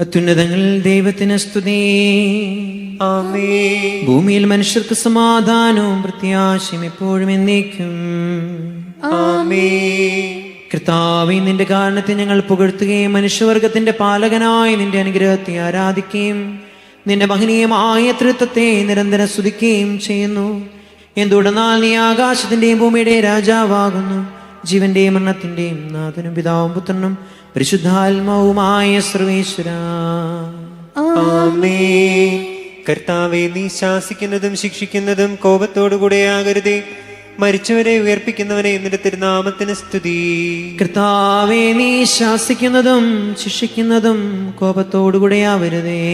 അത്യുന്നതങ്ങളിൽ ദൈവത്തിന് സ്തുതി. ഭൂമിയിൽ മനുഷ്യർക്ക് സമാധാനവും പ്രത്യാശയും എപ്പോഴും എന്നേക്കും. കർത്താവെ നിന്റെ കാരണത്തെ ഞങ്ങൾ പുകഴ്ത്തുകയും മനുഷ്യവർഗത്തിന്റെ പാലകനായി നിന്റെ അനുഗ്രഹത്തെ ആരാധിക്കുകയും നിന്റെ മഹനീയമായ തൃത്വത്തെ നിരന്തരം സ്തുതിക്കുകയും ചെയ്യുന്നു. എന്തുടർന്നാൽ നീ ആകാശത്തിന്റെയും ഭൂമിയുടെയും രാജാവാകുന്നു. ജീവന്റെയും മരണത്തിന്റെയും നാഥനും പിതാവും പുത്രനും പരിശുദ്ധാത്മാവുമായ സർവേശ്വര. കർത്താവെ നീ ശാസിക്കുന്നതും ശിക്ഷിക്കുന്നതും കോപത്തോടുകൂടെ ആകരുതേ. മരിച്ചവരെ ഉയർപ്പിക്കുന്നവനെ എന്നിട്ട് തിരുനാമത്തിന് സ്തുതി. കർത്താവേ നീ ശാസിക്കുന്നതും ശിക്ഷിക്കുന്നതും കോപത്തോടുകൂടെ ആവരുതേ.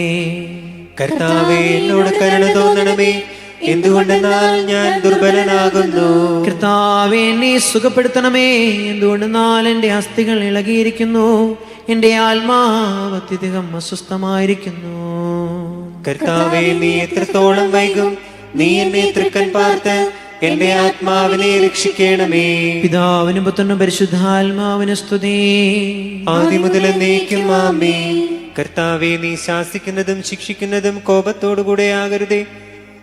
കർത്താവെ എന്നോട് കരുണ തോന്നണമേ. എന്തുകൊണ്ടെന്നാൽ ഞാൻ ദുർബലനാകുന്നു? കർത്താവെ എന്നെ സുഖപ്പെടുത്തണമേ. എന്തുകൊണ്ടെന്നാൽ എന്റെ അസ്ഥികൾ ഇളകിയിരിക്കുന്നു. എന്റെ ആത്മാവ് അത്യധികം അസ്വസ്ഥമായിരിക്കുന്നു. കർത്താവെ നീ എത്രത്തോളം വൈകും? നീ എന്നെ തൃക്കൻ പാർത്ത് എന്റെ ആത്മാവിനെ രക്ഷിക്കണമേ. പിതാവിനും പുത്രനും പരിശുദ്ധാത്മാവിന് സ്തുതി. ആദ്യം മുതൽ എന്നേക്കും ആമേ കർത്താവെ നീ ശാസിക്കുന്നതും ശിക്ഷിക്കുന്നതും കോപത്തോടുകൂടെ ആകരുതേ.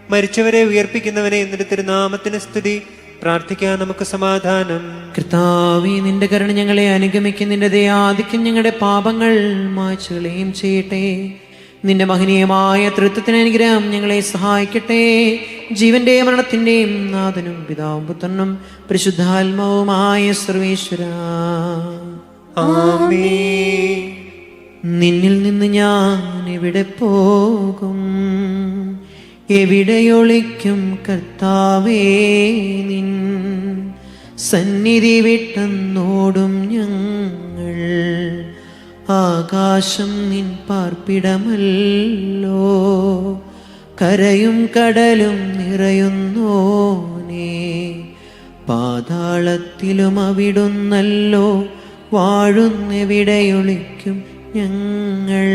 മരിച്ചവരെ ഉയർപ്പിക്കുന്നവനെ എന്നിട്ട് തിരുനാമത്തിന് സ്തുതി. പ്രാർത്ഥിക്കാൻ നമുക്ക് സമാധാനം. കൃതാവി നിന്റെ കരുണ ഞങ്ങളെ അനുഗമിക്കുന്നതിന്റെ ദയാധിക്യം ഞങ്ങളുടെ പാപങ്ങൾ മാച്ചുകളെയും ചെയ്യട്ടെ. നിന്റെ മഹനീയമായ തൃത്വത്തിന് അനുഗ്രഹം ഞങ്ങളെ സഹായിക്കട്ടെ. ജീവന്റെയും മരണത്തിന്റെയും നാഥനും പിതാവും പുത്രനും പരിശുദ്ധാത്മാവുമായ സർവേശ്വര. നിന്നിൽ നിന്ന് ഞാൻ എവിടെ പോകും? എവിടെയൊളിക്കും കർത്താവേ നിൻ സന്നിധി വിട്ടെന്നോടും ഞങ്ങൾ ആകാശം നിൻ പാർപ്പിടമല്ലോ. കരയും കടലും നിറയുന്നോനേ പാതാളത്തിലും അവിടുന്നല്ലോ വാഴുന്നെവിടെയൊളിക്കും ഞങ്ങൾ.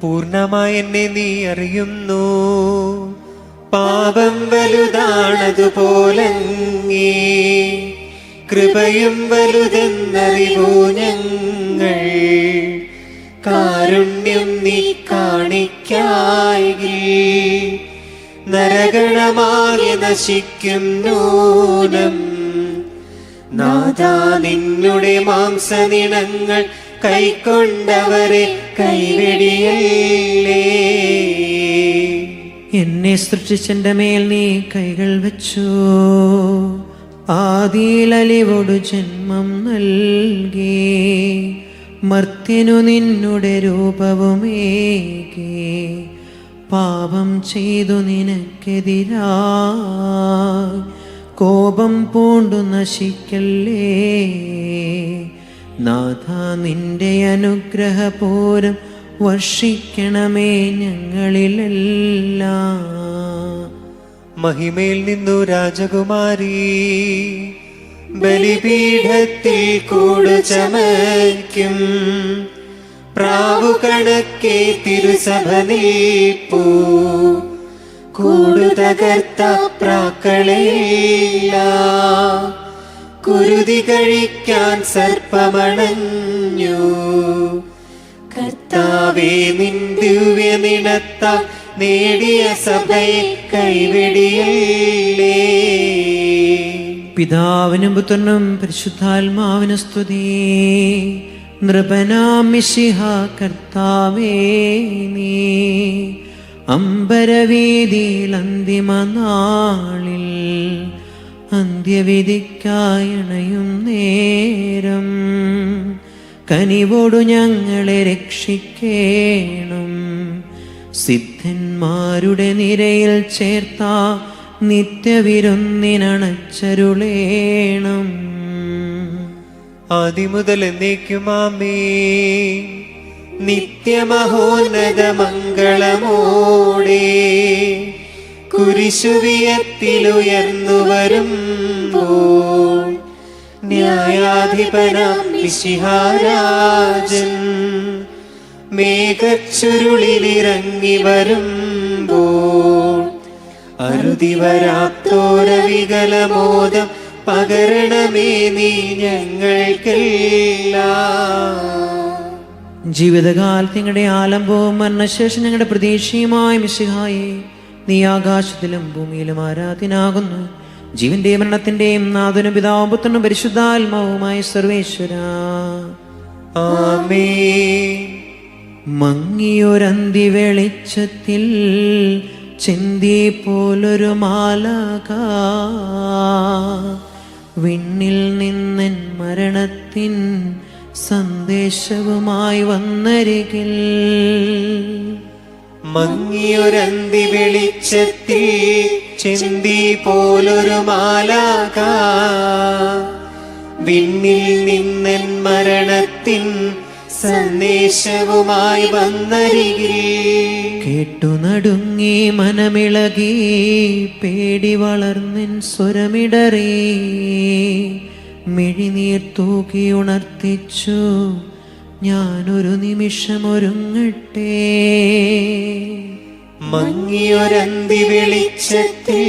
പൂർണമായി എന്നെ നീ അറിയുന്നു. പാപം വലുതാണതുപോലങ്ങേ. കൃപയും വലുതെന്നറിവൂ ഞങ്ങൾ. കാരുണ്യം നീ കാണിക്കായി നരഗണമായി നശിക്കും നൂനം നാദാ നിന്നുടെ മാംസനിണങ്ങൾ കൈക്കൊണ്ടവരെ കൈവെടിയല്ലേ? എന്നെ സൃഷ്ടിച്ചെന്റെ മേൽ നീ കൈകൾ വെച്ചു. ആദിയിലലിവോടു ജന്മം നൽകി. മർത്യനു നിന്നുടെ രൂപവുമേകി. പാപം ചെയ്തു നിനക്കെതിരാ കോപം പൂണ്ടു നശിക്കല്ലേ? നാഥ നിന്റെ അനുഗ്രഹപൂരം വർഷിക്കണമേ ഞങ്ങളിലെല്ലാം. മഹിമയിൽ നിന്നു രാജകുമാരി ബലിപീഠത്തിൽ കൂടു ചമയ്ക്കും. പ്രാവു കണക്കെ തിരുസഭ നീപ്പൂ. കൂടു തകർത്ത കുരുതി കഴിക്കാൻ സർപ്പമണഞ്ഞു. കർത്താവേ നിൻ ദിവ്യ നിണത്ത നേടിയ സഭയെ കൈവെടിയല്ലേ? പിതാവിനും പുത്രനും പരിശുദ്ധാത്മാവിന് സ്തുതി. നൃപനാമിഷിഹ കർത്താവേ നീ. അമ്പരവീതിയിൽ അന്തിമ നാളിൽ അന്ത്യവിധിക്കായണയും നേരം. കനിവോടു ഞങ്ങളെ രക്ഷിക്കേണം. സിദ്ധന്മാരുടെ നിരയിൽ ചേർത്ത നിത്യവിരുന്നിനണച്ചരുളേണം. ആദിമുതൽ എന്നേക്കുമാമേ നിത്യമഹോന്നത മംഗളമോടെ. കുരിശുവിയത്തിലുയർന്നു വരുമ്പോൾ ന്യായാധിപനാം വിശിഹാരാജൻ മേഘച്ചുരുളിലിറങ്ങി വരുമ്പോൾ അരുതി വരാത്തോര വികലമോദം പകരണമേ നീ ഞങ്ങൾക്കെല്ലാം. ജീവിതകാലത്ത് ഞങ്ങളുടെ ആലംബവും മരണശേഷം ഞങ്ങളുടെ പ്രതീക്ഷയുമായ മിശിഹായെ നീ ആകാശത്തിലും ഭൂമിയിലും ആരാധനാകുന്നു. ജീവന്റെയും മരണത്തിന്റെയും നാഥനും പിതാവും പുത്രനും പരിശുദ്ധാത്മാവുമായ സർവേശ്വര. മങ്ങിയൊരന്തി വെളിച്ചത്തിൽ ചിന്തി പോലൊരു മാലക വിണ്ണിൽ നിന്നൻ മരണത്തിൻ സന്ദേശവുമായി വന്നരികിൽ. മങ്ങിയൊരന്തി വെളിച്ചത്തിൽ ചെന്തി പോലൊരു മാലാക വിണ്ണിൽ നിന്നൻ മരണത്തിൻ സന്ദേശവുമായി വന്നരികിൽ. കേട്ടു നടുങ്ങി മനമിളകി പേടി വളർന്നിൻ സ്വരമിടറി. മിഴിനീർ തൂക്കി ഉണർത്തിച്ചു ഞാനൊരു നിമിഷം ഒരുങ്ങട്ടെ മങ്ങിയൊരന്തി വെളിച്ചത്തിൽ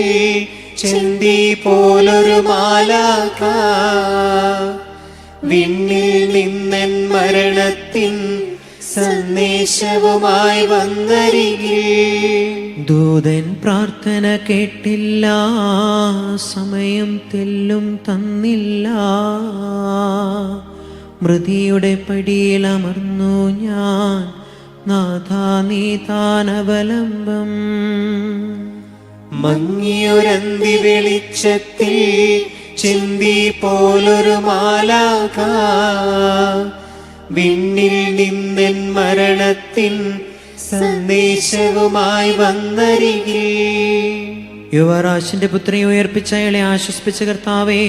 ചെന്തി പോലൊരു മാലാക വിണ്ണിൽ നിന്നൻ മരണത്തിൻ സന്ദേശവുമായി വന്നരികിൽ. ദൂതൻ പ്രാർത്ഥന കേട്ടില്ല സമയം തെല്ലും തന്നില്ല. മൃതിയുടെ പടിയിൽ അമർന്നു ഞാൻ. നാഥാ നീ താനവലംബം. മങ്ങിയൊരന്തി വെളിച്ചത്തിൽ ചിന്തി പോലൊരു മാലാക വിണ്ണിൽ നിന്നൻ മരണത്തിൻ സന്ദേശവുമായി വന്നരികെ യുവരാശിന്റെ പുത്രിയെ ഉയർപ്പിച്ച അയാളെ ആശ്വസിപ്പിച്ച കർത്താവേ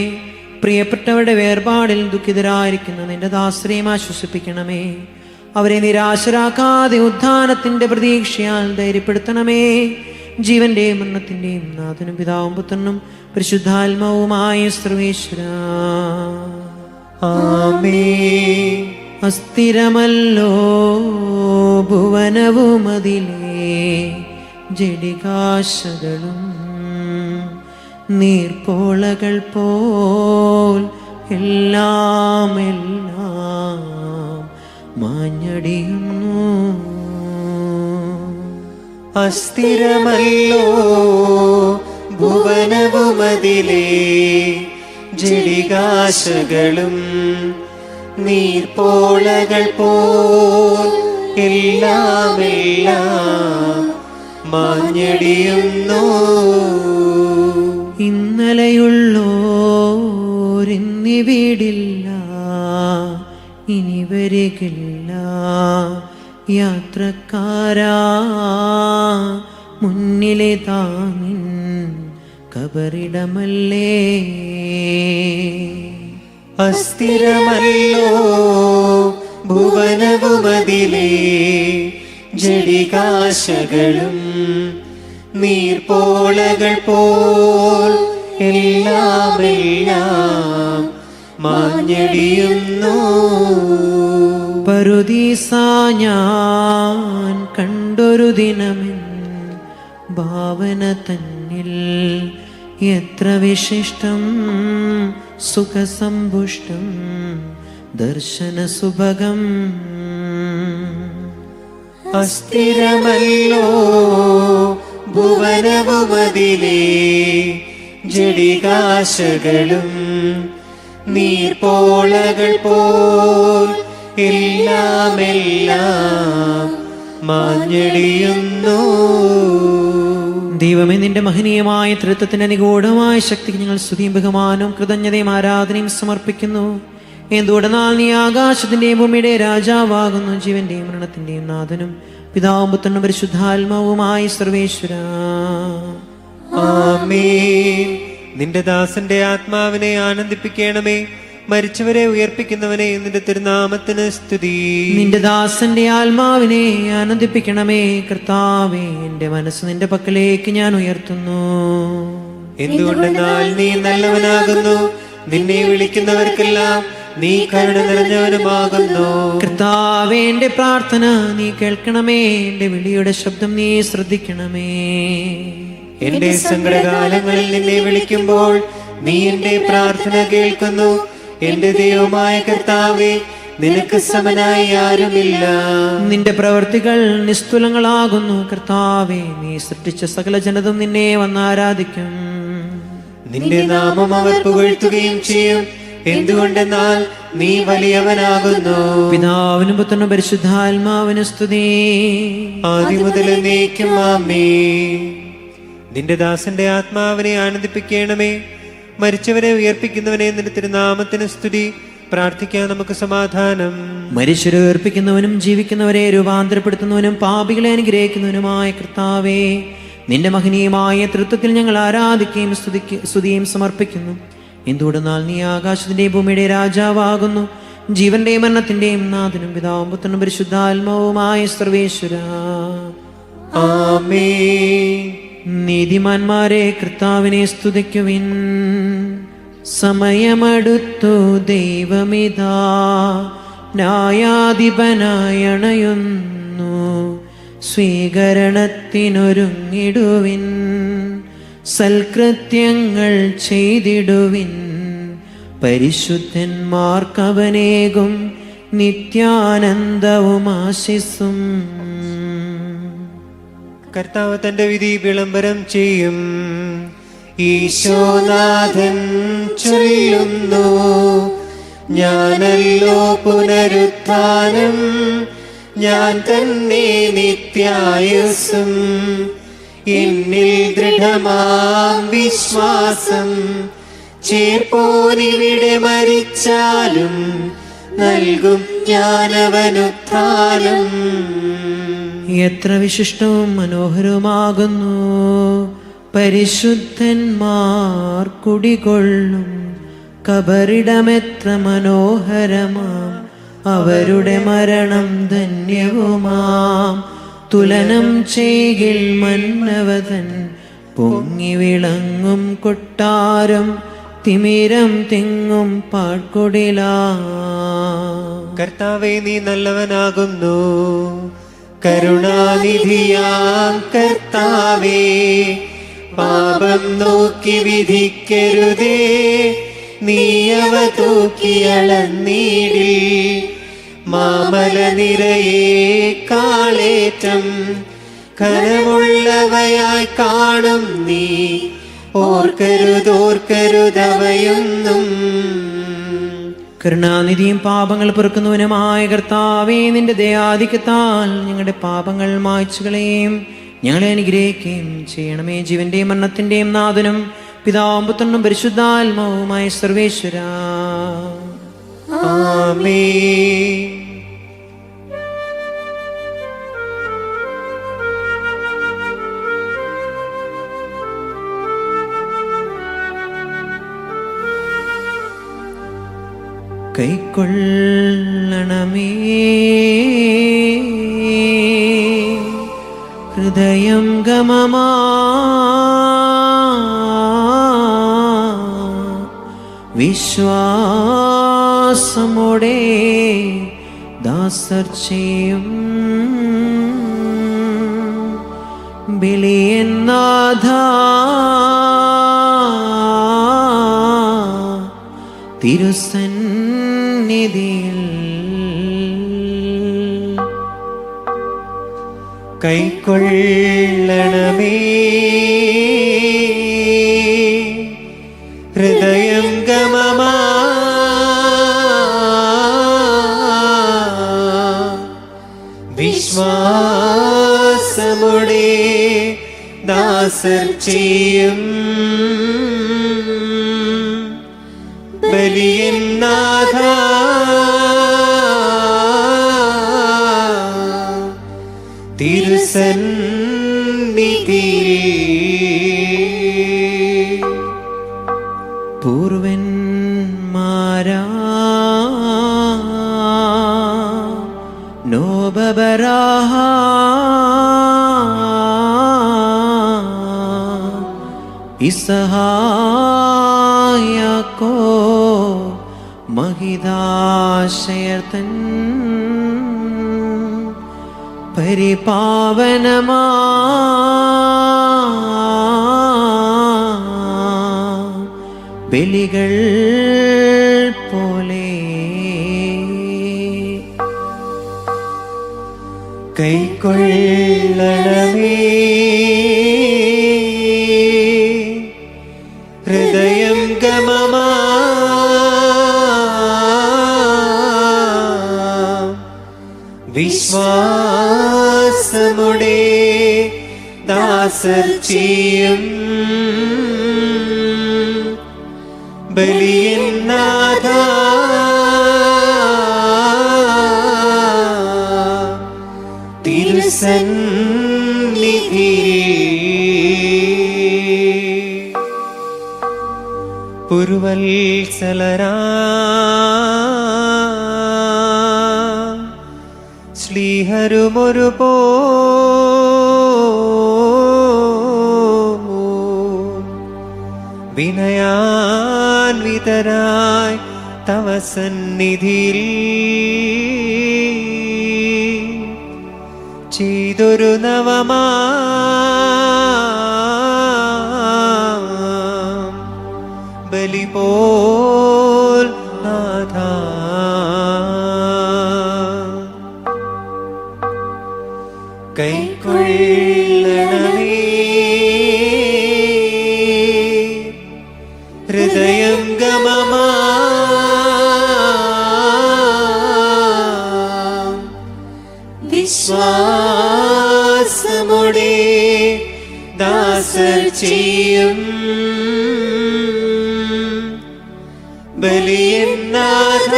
പ്രിയപ്പെട്ടവരുടെ വേർപാടിൽ ദുഃഖിതരായിരിക്കുന്ന നിന്റെ ദാശ്രയം ആശ്വസിപ്പിക്കണമേ. അവരെ നിരാശരാക്കാതെ ഉദ്ധാനത്തിന്റെ പ്രതീക്ഷയാൽ ധൈര്യപ്പെടുത്തണമേ. ജീവന്റെയും മരണത്തിന്റെയും നാഥനും പിതാവും പുത്രനും പരിശുദ്ധാത്മാവുമായ സർവേശ്വര ആമേ അസ്ഥിരമല്ലോ ഭുവനവുമതിലേ. ജഡികാശകളും നീർപ്പോളകൾ പോൽ എല്ലാം എല്ലാം മാഞ്ഞടിയുന്നു. അസ്ഥിരമല്ലോ ഭുവനവുമതിലേ ജടികാശകളും നീർപ്പോളകൾ പോൽ എല്ലാം എല്ലാം മാഞ്ഞടിയുന്നു. ഇന്നലെയുള്ളോരിന്നിവിടില്ല ഇനി വരികില്ല. യാത്രക്കാരാ മുന്നിലെ താമിൻ കബറിടമല്ലേ. അസ്ഥിരമല്ലോ ഭുവനവുമതിലേ ജടികാശകളും നീർപ്പോളകൾ പോൽ എല്ലാം എല്ലാം മാഞ്ഞടിയുന്നു. പരുദീസ ഞാൻ കണ്ടൊരു ദിനമെൻ ഭാവന തന്നിൽ എത്ര വിശിഷ്ടം സുഖസമ്പുഷ്ടം ദർശന സുഭഗം അസ്ഥിരമല്ലോ ഭുവനവുമതിലേ ജടികാശകളും നീർപോളകൾ പോൽ എല്ലാമെല്ലാം എല്ലാം മാഞ്ഞടിയുന്നു. ദൈവമേ നിന്റെ മഹനീയമായ തൃത്വത്തിന്റെ നിഗൂഢമായ ശക്തിക്ക് ഞങ്ങൾ സ്തുതിയും ബഹുമാനവും കൃതജ്ഞതയും ആരാധനയും സമർപ്പിക്കുന്നു. എന്തുടനാൽ നീ ആകാശത്തിന്റെയും ഭൂമിയുടെ രാജാവാകുന്നു ജീവന്റെയും മരണത്തിന്റെയും നാഥനും പിതാവും പുത്രനും പരിശുദ്ധാത്മാവുമായി സർവേശ്വര. ആമേൻ. നിന്റെ ദാസന്റെ ആത്മാവിനെ ആനന്ദിപ്പിക്കണമേ. മരിച്ചവരെ ഉയർപ്പിക്കുന്നവനെ നിന്റെ തിരുനാമത്തിന് സ്തുതി. നിന്റെ ദാസന്റെ ആത്മാവിനെ ആനന്ദിപ്പിക്കണമേ. കർത്താവേ എന്റെ മനസ്സ് നിന്റെ പക്കലേക്ക് ഞാൻ ഉയർത്തുന്നു. എന്തുകൊണ്ടെന്നാൽ നീ നല്ലവനാകുന്നു. നിന്നെ വിളിക്കുന്നവർക്കെല്ലാം നീ കരുണ നിറഞ്ഞവനുമാകുന്നു. കർത്താവേ എന്റെ പ്രാർത്ഥന നീ കേൾക്കണമേ. എന്റെ വിളിയുടെ ശബ്ദം നീ ശ്രദ്ധിക്കണമേ. എന്റെ സങ്കടകാലങ്ങളിൽ നിന്നെ വിളിക്കുമ്പോൾ നീ എന്റെ പ്രാർത്ഥന കേൾക്കുന്നു. എന്റെ ദൈവമായ കർത്താവേ നിനക്ക് സമനായി ആരുമില്ല. നിന്റെ പ്രവൃത്തികൾ നിസ്തുലങ്ങളാകുന്നു. കർത്താവേ നീ സൃഷ്ടിച്ച സകല ജനതും നിന്നെ വന്ന് ആരാധിക്കും. നിന്റെ നാമം അവർ പുകഴ്ത്തുകയും ചെയ്യും. എന്തുകൊണ്ടെന്നാൽ നീ വലിയവനാകുന്നു. പിതാവിനും പുത്രനും പരിശുദ്ധാത്മാവിന് സ്തുതി. ആദ്യം മുതൽ നീക്കും ആമേ നിന്റെ ദാസന്റെ ആത്മാവിനെ ആനന്ദിപ്പിക്കണമേ. മരിച്ചവരെ ഉയർപ്പിക്കുന്നവനെ നിന്റെ തിരുനാമത്തിന് സ്തുതി. പ്രാർത്ഥിക്കാൻ നമുക്ക് സമാധാനം. മരിച്ചവരെ ഉയർപ്പിക്കുന്നവനും ജീവിക്കുന്നവരെ രൂപാന്തരപ്പെടുത്തുന്നവനും പാപികളെ അനുഗ്രഹിക്കുന്നവനുമായ കർത്താവേ നിന്റെ മഹനീയമായ തൃത്വത്തിൽ ഞങ്ങൾ ആരാധിക്കുകയും സ്തുതിക്ക് സ്തുതിയും സമർപ്പിക്കുന്നു. എന്തുകൊണ്ടെന്നാൽ നീ ആകാശത്തിന്റെ ഭൂമിയുടെ രാജാവാകുന്നു. ജീവന്റെയും മരണത്തിന്റെയും നാഥനും പിതാവും പുത്രനും പരിശുദ്ധാത്മാവുമായ സർവേശ്വര. ആമേ നീതിമാന്മാരെ കർത്താവിനെ സ്തുതിക്കുവിൻ. സമയമടുത്തു ദൈവമിതാ ന്യായാധിപനായണയുന്നു സ്വീകരണത്തിനൊരുങ്ങിടുവിൻ സൽകൃത്യങ്ങൾ ചെയ്തിടുവിൻ. പരിശുദ്ധന്മാർക്കവനേകും നിത്യാനന്ദവും ആശിസും. കർത്താവ് തന്റെ വിധി വിളംബരം ചെയ്യും. ഈശോനാഥൻ ചൊല്ലുന്നു ഞാനല്ലോ പുനരുത്ഥാനം ഞാൻ തന്നെ നിത്യായുസും എന്നിൽ ദൃഢമാം വിശ്വാസം. ചേർപ്പോനിവിടെ മരിച്ചാലും നൽകും ജ്ഞാനവനുത്ഥാനം എത്ര വിശിഷ്ടവും മനോഹരവുമാകുന്നു. പരിശുദ്ധന്മാർ കുടികൊള്ളും. കബറിടമെത്ര മനോഹരമാം. അവരുടെ മരണം ധന്യവുമാം. തുലനം ചെയ്യിൽ മന്നവതൻ. പൊങ്ങി വിളങ്ങും കൊട്ടാരം. തിമിരം തിങ്ങും പാട്ടുടില കർത്താവെ നീ നല്ലവനാകുന്നു. കരുണാനിധിയാം കർത്താവേ. പാപം നോക്കി വിധിക്കരുതേ. നീയവ തൂക്കിയളന്നീടി മാമല നിരയെ കാളേറ്റം. കനമുള്ളവയായി കാണും നീ. ഓർക്കരുതോർക്കരുതവയൊന്നും. കരുണാനിധിയും പാപങ്ങൾ പൊറുക്കുന്നവനുമായ കർത്താവേ നിന്റെ ദയാധിക്യത്താൽ ഞങ്ങളുടെ പാപങ്ങൾ മായ്ച്ചുകളെയും ഞങ്ങളെ അനുഗ്രഹിക്കുകയും ചെയ്യണമേ. ജീവന്റെയും മരണത്തിന്റെയും നാഥനും പിതാവും പുത്രനും പരിശുദ്ധാത്മാവുമായ സർവേശ്വര. ആമേൻ. കൈക്കൊള്ളണമേ ഹൃദയം ഗമമാ. വിശ്വാസമോടെ ദാസർ ചെയ്യും. ബലിയെന്നാഥ തിരുസന്നിധിയിൽ കൈക്കൊള്ളണമേ ഹൃദയം ഗമമാ വിശ്വാസമുടെ ദാസർ ചെയ്യും ബലിയെന്നാഥ തിരുസന്നിധി தன் பரிபாவனமா? வெளிகள் போலே. கை கொள்ளவே വിശ്വാസമുടെ ദാസർ ചെയ്യും. ബലിയനാഥ തിരുസന്നിധി പുരുവത്സലരാ ശ്രീഹരുമൊരു പോ വിനയാൻവിതരായി തവ സന്നിധിയിൽ ചെയ്തൊരു നവമാ ബലി വിശ്വാസമുടെ ദാസർ ചെയ്യും. ബലിയനാഥ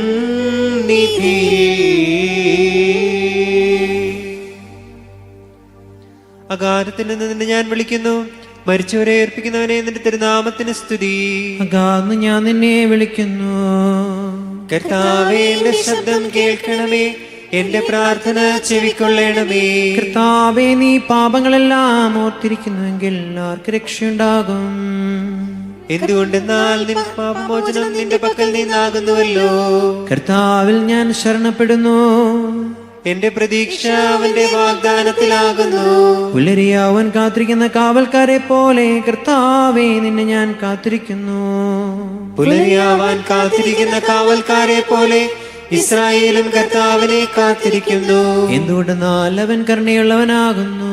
തിരുസന്നിധി അകാരത്തിൽ നിന്ന് ഞാൻ വിളിക്കുന്നു. മരിച്ചവരെ ഏർപ്പിക്കുന്നവനെ നിന്റെ തിരുനാമത്തിന് സ്തുതി. അകാന്ന് ഞാൻ നിന്നെ വിളിക്കുന്നു. കർത്താവേ എന്റെ ശബ്ദം കേൾക്കണമേ. എന്റെ പ്രാർത്ഥന ചെവിക്കൊള്ളണമേ. കർത്താവേ നീ പാപങ്ങളെല്ലാം ഓർത്തിരിക്കുന്നുവെങ്കിൽ ആർക്ക് രക്ഷയുണ്ടാകും? എന്തുകൊണ്ടെന്നാൽ നിൻ പാപമോചനം നിന്റെ പക്കൽ നിന്നാകുന്നുവല്ലോ? കർത്താവിൽ ഞാൻ ശരണപ്പെടുന്നു. എന്റെ പ്രതീക്ഷ അവന്റെ വാഗ്ദാനത്തിലാകുന്നു. പുലരിയാവൻ കാത്തിരിക്കുന്ന കാവൽക്കാരെ പോലെ കർത്താവേ നിന്നെ ഞാൻ കാത്തിരിക്കുന്നു. പുലരിയാവാൻ കാത്തിരിക്കുന്ന കാവൽക്കാരെ പോലെ ഇസ്രായേലും കർത്താവിനെ കാത്തിരിക്കുന്നു. എന്തുകൊണ്ടെന്നാൽ അവൻ കരുണയുള്ളവനാകുന്നു?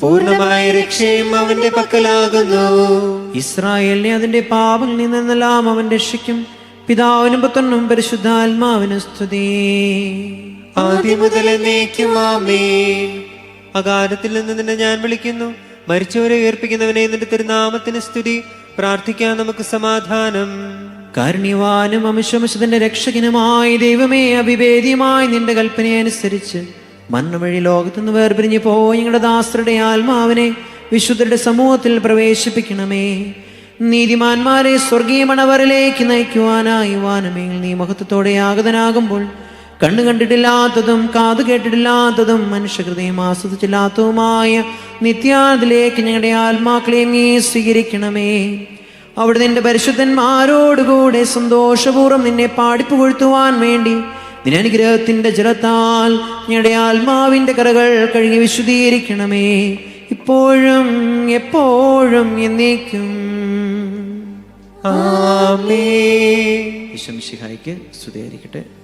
പൂർണമായ രക്ഷയും അവന്റെ പക്കലാകുന്നു. ഇസ്രായേലിനെ അതിന്റെ പാപങ്ങളിൽ നിന്നെല്ലാം അവൻ രക്ഷിക്കും. പിതാവിനും പുത്രനും പരിശുദ്ധാത്മാവിനും സ്തുതി. അകാലത്തിൽ നിന്ന് നിന്നെ ഞാൻ വിളിക്കുന്നു. മരിച്ചവരെ ഉയർപ്പിക്കുന്നവനെ നിന്റെ തിരുനാമത്തിന് സ്തുതി. പ്രാർത്ഥിക്കാൻ നമുക്ക് സമാധാനം. കാരുണ്യവാനും അംശമശത്തിന്റെ രക്ഷകനുമായി ദൈവമേ അഭിഭേദ്യമായി നിന്റെ കൽപ്പനയനുസരിച്ച് മണ്ണ് വഴി ലോകത്തുനിന്ന് വേർപിരിഞ്ഞു പോയി ഞങ്ങളുടെ ദാസരുടെ ആത്മാവിനെ വിശുദ്ധരുടെ സമൂഹത്തിൽ പ്രവേശിപ്പിക്കണമേ. നീതിമാന്മാരെ സ്വർഗീയ മണവറിലേക്ക് നയിക്കുവാനായി വാനമേൽ നീ മഹത്വത്തോടെ ആഗതനാകുമ്പോൾ കണ്ണു കണ്ടിട്ടില്ലാത്തതും കാതു കേട്ടിട്ടില്ലാത്തതും മനുഷ്യഹൃദയം ആസ്വദിച്ചില്ലാത്തതുമായ നിത്യാതിലേക്ക് ഞങ്ങളുടെ ആത്മാക്കളെ നീ സ്വീകരിക്കണമേ. അവിടെ നിന്റെ പരിശുദ്ധന്മാരോടുകൂടെ സന്തോഷപൂർവം നിന്നെ പാടിപ്പുകൊഴുത്തുവാൻ വേണ്ടി നിന്റെ അനുഗ്രഹത്തിന്റെ ജലത്താൽ ഞങ്ങളുടെ ആത്മാവിന്റെ കറകൾ കഴുകി വിശുദ്ധീകരിക്കണമേ. ഇപ്പോഴും എപ്പോഴും എന്നേക്കും. ആമേ വിശംശിഹായിക്ക് സ്തുതിയായിരിക്കട്ടെ.